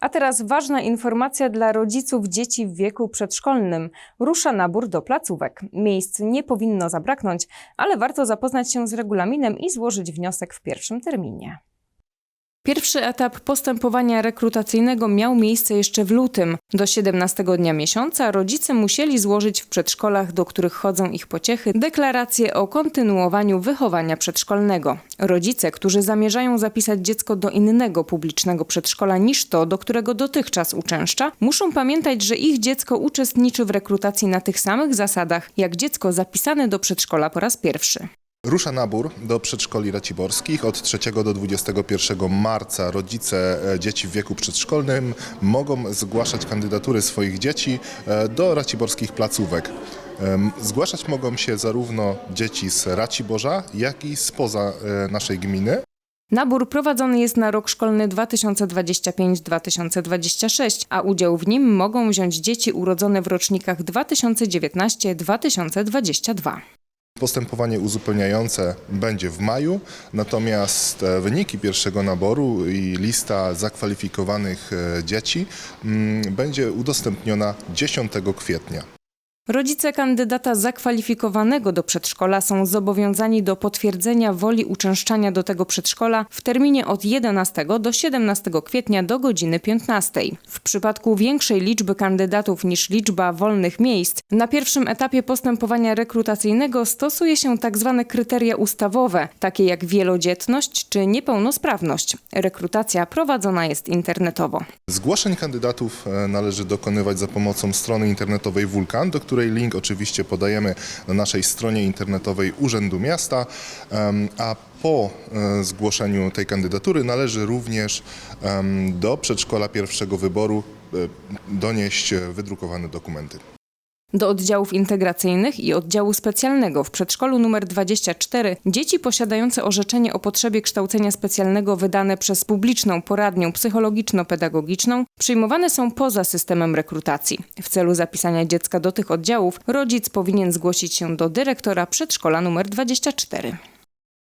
A teraz ważna informacja dla rodziców dzieci w wieku przedszkolnym. Rusza nabór do placówek. Miejsc nie powinno zabraknąć, ale warto zapoznać się z regulaminem i złożyć wniosek w pierwszym terminie. Pierwszy etap postępowania rekrutacyjnego miał miejsce jeszcze w lutym. Do 17 dnia miesiąca rodzice musieli złożyć w przedszkolach, do których chodzą ich pociechy, deklarację o kontynuowaniu wychowania przedszkolnego. Rodzice, którzy zamierzają zapisać dziecko do innego publicznego przedszkola niż to, do którego dotychczas uczęszcza, muszą pamiętać, że ich dziecko uczestniczy w rekrutacji na tych samych zasadach, jak dziecko zapisane do przedszkola po raz pierwszy. Rusza nabór do przedszkoli raciborskich. Od 3 do 21 marca rodzice e, dzieci w wieku przedszkolnym mogą zgłaszać kandydatury swoich dzieci e, do raciborskich placówek. Zgłaszać mogą się zarówno dzieci z Raciborza, jak i spoza e, naszej gminy. Nabór prowadzony jest na rok szkolny 2025-2026, a udział w nim mogą wziąć dzieci urodzone w rocznikach 2019-2022. Postępowanie uzupełniające będzie w maju, natomiast e, wyniki pierwszego naboru i lista zakwalifikowanych e, dzieci mm, będzie udostępniona 10 kwietnia. Rodzice kandydata zakwalifikowanego do przedszkola są zobowiązani do potwierdzenia woli uczęszczania do tego przedszkola w terminie od 11 do 17 kwietnia do godziny 15. W przypadku większej liczby kandydatów niż liczba wolnych miejsc, na pierwszym etapie postępowania rekrutacyjnego stosuje się tzw. kryteria ustawowe, takie jak wielodzietność czy niepełnosprawność. Rekrutacja prowadzona jest internetowo. Zgłoszeń kandydatów e, należy dokonywać za pomocą strony internetowej Wulkan, do której link oczywiście podajemy na naszej stronie internetowej Urzędu Miasta, a po e, zgłoszeniu tej kandydatury należy również do przedszkola pierwszego wyboru e, donieść wydrukowane dokumenty. Do oddziałów integracyjnych i oddziału specjalnego w przedszkolu nr 24 dzieci posiadające orzeczenie o potrzebie kształcenia specjalnego wydane przez publiczną poradnię psychologiczno-pedagogiczną przyjmowane są poza systemem rekrutacji. W celu zapisania dziecka do tych oddziałów rodzic powinien zgłosić się do dyrektora przedszkola nr 24.